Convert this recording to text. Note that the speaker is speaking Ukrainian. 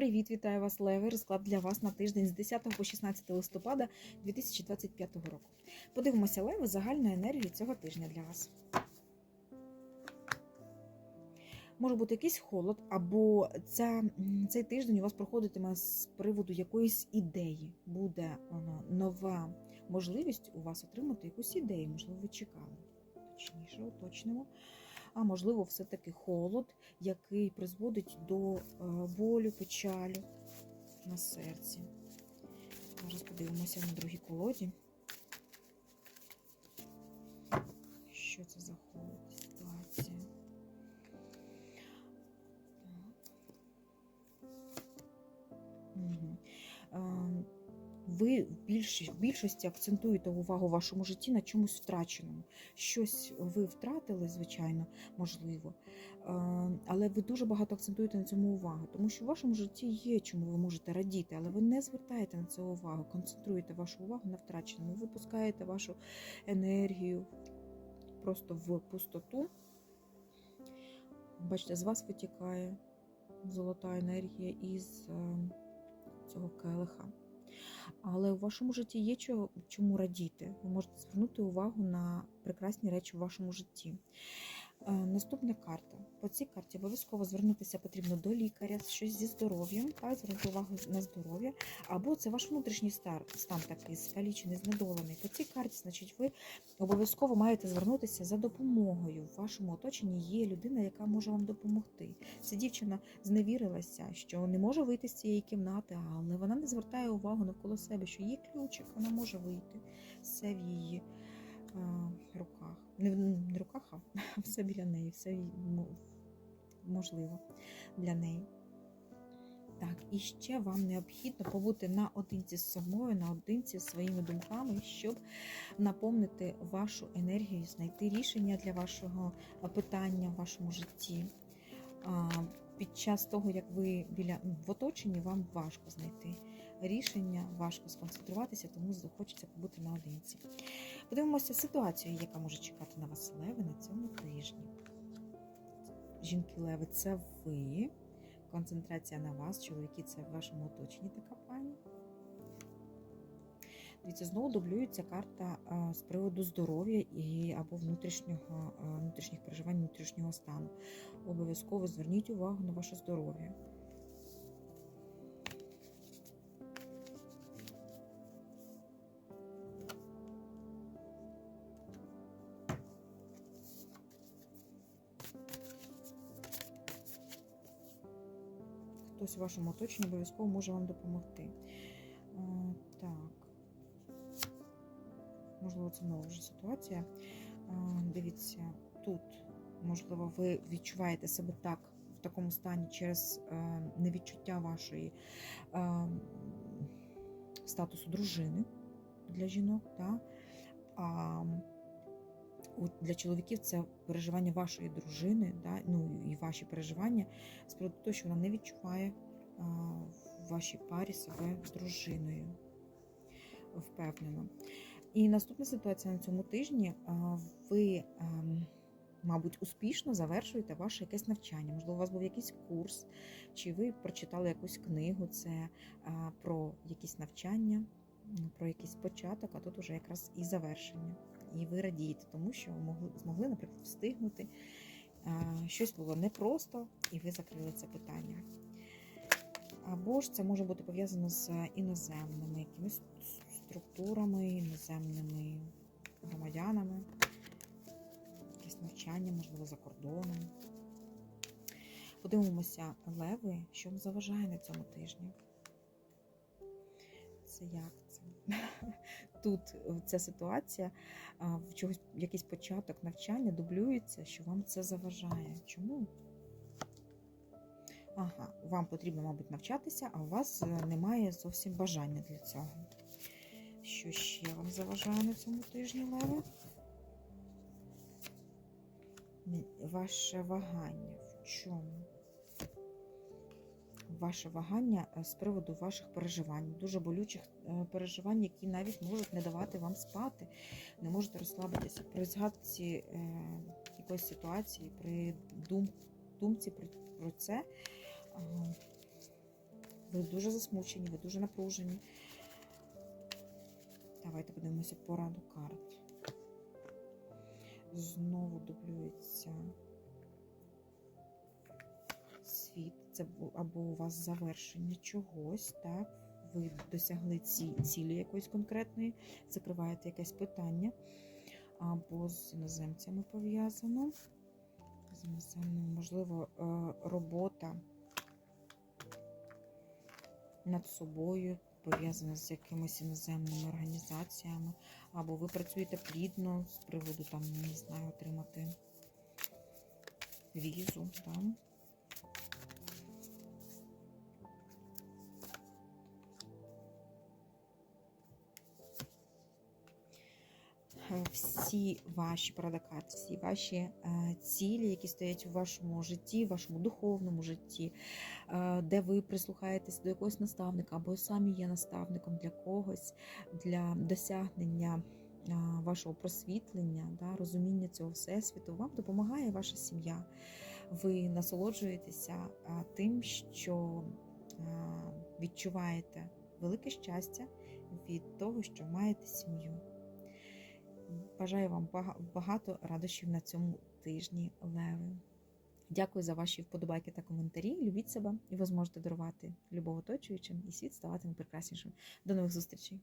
Привіт, вітаю вас, Леви. Розклад для вас на тиждень з 10 по 16 листопада 2025 року. Подивимося, Леви, загальну енергію цього тижня для вас. Може бути якийсь холод, або ця, цей тиждень у вас проходитиме з приводу якоїсь ідеї. Буде нова можливість у вас отримати якусь ідею, можливо, ви чекали. Точніше, уточнимо. А можливо, все-таки холод, який призводить до е, болю, печалю на серці. Зараз подивимося на другій колоді. Що це за холод? Ви в більш- більшості акцентуєте увагу в вашому житті на чомусь втраченому. Щось ви втратили, звичайно, можливо. Е, Але ви дуже багато акцентуєте на цьому увагу, тому що в вашому житті є чому ви можете радіти, але ви не звертаєте на це увагу, концентруєте вашу увагу на втраченому. Ви пускаєте вашу енергію просто в пустоту. Бачите, з вас витікає золота енергія із е, цього келиха. Але у вашому житті є чому радіти. Ви можете звернути увагу на прекрасні речі в вашому житті. Е, Наступна карта. По цій карті обов'язково звернутися потрібно до лікаря, щось зі здоров'ям, так, звернути увагу на здоров'я, або це ваш внутрішній стар, стан такий, скалічений, знедолений. По цій карті, значить, ви обов'язково маєте звернутися за допомогою. В вашому оточенні є людина, яка може вам допомогти. Ця дівчина зневірилася, що не може вийти з цієї кімнати, але вона не звертає увагу навколо себе, що є ключик, вона може вийти. В її руках. Не в руках, а все біля неї, все можливо для неї. Так, і ще вам необхідно побути наодинці з собою, наодинці з своїми думками, щоб наповнити вашу енергію, знайти рішення для вашого питання в вашому житті. Під час того, як ви біля в оточенні, вам важко знайти рішення, важко сконцентруватися, тому захочеться побути наодинці. Подивимося ситуацію, яка може чекати на вас леви на цьому тижні. Жінки леви, це ви. Концентрація на вас, чоловіки, це в вашому оточенні така пані. Дивіться, знову дублюється карта з приводу здоров'я і або внутрішнього, внутрішніх переживань, внутрішнього стану. Обов'язково зверніть увагу на ваше здоров'я. Хтось у вашому оточенні обов'язково може вам допомогти. Можливо, це нова вже ситуація. Дивіться, тут, можливо, ви відчуваєте себе так в такому стані через е, невідчуття вашої е, статусу дружини для жінок. Та? А для чоловіків це переживання вашої дружини, да? ну і ваші переживання з приводу того, що вона не відчуває в вашій парі себе дружиною. Впевнено. І наступна ситуація на цьому тижні. Ви, мабуть, успішно завершуєте ваше якесь навчання. Можливо, у вас був якийсь курс, чи ви прочитали якусь книгу, це про якісь навчання, про якийсь початок, а тут уже якраз і завершення. І ви радієте, тому що могли, змогли, наприклад, встигнути. Щось було непросто, і ви закрили це питання. Або ж це може бути пов'язано з іноземними якимись структурами, іноземними громадянами, якесь навчання, можливо, за кордоном. Подивимося, леви, що вам заважає на цьому тижні. Це як це? Тут е, ця ситуація, в чогось якийсь початок навчання дублюється, що вам це заважає. Чому? Ага, вам потрібно, мабуть, навчатися, а у вас е, немає зовсім бажання для цього. Що ще вам заважає на цьому тижні, Леви? Ваше вагання в чому? Ваше вагання е, з приводу ваших переживань, дуже болючих е, переживань, які навіть можуть не давати вам спати, не можете розслабитися. При згадці е, якоїсь ситуації, при дум, думці про, про це, е, Ви дуже засмучені, ви дуже напружені. Давайте подивимося пораду карт. Знову дублюється світ. Це або у вас завершення чогось, так? Ви досягли ці цілі якоїсь конкретної, закриваєте якесь питання, або з іноземцями пов'язано. З іноземними, можливо, е, робота над собою пов'язана з якимись іноземними організаціями, або ви працюєте плідно з приводу там, не знаю, отримати візу. Там. Всі ваші парадокати, всі ваші е, цілі, які стоять у вашому житті, в вашому духовному житті, е, де ви прислухаєтесь до якогось наставника, або самі є наставником для когось, для досягнення е, вашого просвітлення, да, розуміння цього всесвіту, вам допомагає ваша сім'я. Ви насолоджуєтеся е, тим, що е, відчуваєте велике щастя від того, що маєте сім'ю. Бажаю вам багато радощів на цьому тижні, Леви. Дякую за ваші вподобайки та коментарі. Любіть себе, і ви зможете дарувати любов оточуючим, і світ ставатиме прекраснішим. До нових зустрічей!